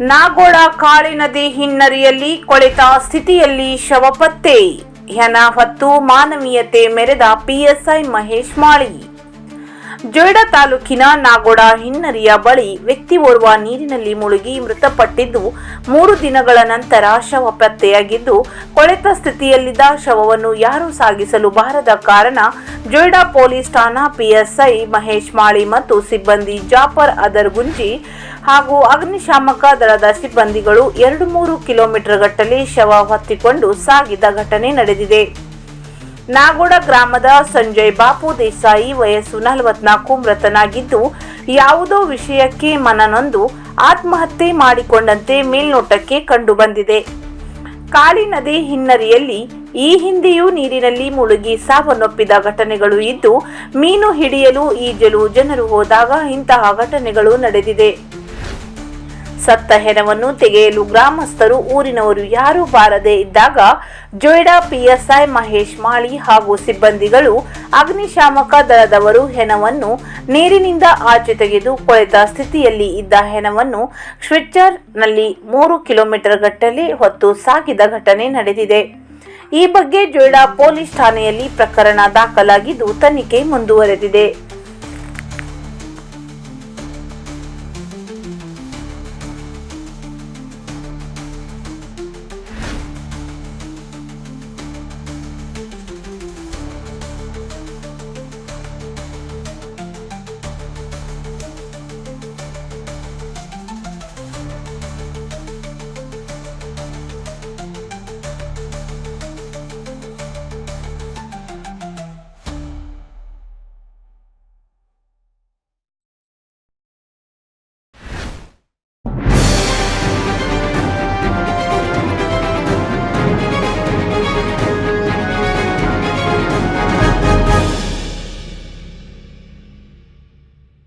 ನಾಗೋಡ ಕಾಳಿ ನದಿ ಹಿನ್ನರಿಯಲ್ಲಿ ಕೊಳೆತ ಸ್ಥಿತಿಯಲ್ಲಿ ಶವ ಪತ್ತೆ. ಹೊತ್ತು ಮಾನವೀಯತೆ ಮೆರೆದ ಪಿಎಸ್ಐ ಮಹೇಶ್ ಮಾಳಿ. ಜೊಯ್ಡಾ ತಾಲೂಕಿನ ನಾಗೋಡ ಹಿನ್ನರಿಯ ಬಳಿ ವ್ಯಕ್ತಿ ಓರ್ವ ನೀರಿನಲ್ಲಿ ಮುಳುಗಿ ಮೃತಪಟ್ಟಿದ್ದು ಮೂರು ದಿನಗಳ ನಂತರ ಶವ ಪತ್ತೆಯಾಗಿದ್ದು, ಕೊಳೆತ ಸ್ಥಿತಿಯಲ್ಲಿದ್ದ ಶವವನ್ನು ಯಾರೂ ಸಾಗಿಸಲು ಬಾರದ ಕಾರಣ ಜೊಯ್ಡಾ ಪೊಲೀಸ್ ಠಾಣಾ ಪಿಎಸ್ಐ ಮಹೇಶ್ ಮಾಳಿ ಮತ್ತು ಸಿಬ್ಬಂದಿ ಜಾಫರ್ ಅದರ್ಗುಂಜಿ ಹಾಗೂ ಅಗ್ನಿಶಾಮಕ ದಳದ ಸಿಬ್ಬಂದಿಗಳು ಎರಡು ಮೂರು ಕಿಲೋಮೀಟರ್ ಗಟ್ಟಲೆ ಶವ ಹೊತ್ತಿಕೊಂಡು ಸಾಗಿದ ಘಟನೆ ನಡೆದಿದೆ. ನಾಗೋಡ ಗ್ರಾಮದ ಸಂಜಯ್ ಬಾಪು ದೇಸಾಯಿ ವಯಸ್ಸು ನಲವತ್ನಾಲ್ಕು ಮೃತನಾಗಿದ್ದು, ಯಾವುದೋ ವಿಷಯಕ್ಕೆ ಮನನೊಂದು, ಆತ್ಮಹತ್ಯೆ ಮಾಡಿಕೊಂಡಂತೆ ಮೇಲ್ನೋಟಕ್ಕೆ ಕಂಡುಬಂದಿದೆ. ಕಾಳಿ ನದಿ ಹಿನ್ನರಿಯಲ್ಲಿ ಈ ಹಿಂದೆಯೂ ನೀರಿನಲ್ಲಿ ಮುಳುಗಿ ಸಾವನ್ನಪ್ಪಿದ ಘಟನೆಗಳು ಇದ್ದು, ಮೀನು ಹಿಡಿಯಲು ಈಜಲು ಜನರು ಹೋದಾಗ ಇಂತಹ ಘಟನೆಗಳು ನಡೆದಿದೆ. ಸತ್ತ ಹೆಣವನ್ನು ತೆಗೆಯಲು ಗ್ರಾಮಸ್ಥರು ಊರಿನವರು ಯಾರೂ ಬಾರದೇ ಇದ್ದಾಗ ಜೊಯ್ಡಾ ಪಿಎಸ್ಐ ಮಹೇಶ್ ಮಾಳಿ ಹಾಗೂ ಸಿಬ್ಬಂದಿಗಳು ಅಗ್ನಿಶಾಮಕ ದಳದವರು ಹೆಣವನ್ನು ನೀರಿನಿಂದ ಆಚೆ ತೆಗೆದು ಕೊಳೆತ ಸ್ಥಿತಿಯಲ್ಲಿ ಇದ್ದ ಹೆಣವನ್ನು ಸ್ವಿಟ್ಚರ್ನಲ್ಲಿ ಮೂರು ಕಿಲೋಮೀಟರ್ ಗಟ್ಟಲೆ ಹೊತ್ತು ಸಾಗಿದ ಘಟನೆ ನಡೆದಿದೆ. ಈ ಬಗ್ಗೆ ಜೊಯ್ಡಾ ಪೊಲೀಸ್ ಠಾಣೆಯಲ್ಲಿ ಪ್ರಕರಣ ದಾಖಲಾಗಿದ್ದು ತನಿಖೆ ಮುಂದುವರೆದಿದೆ.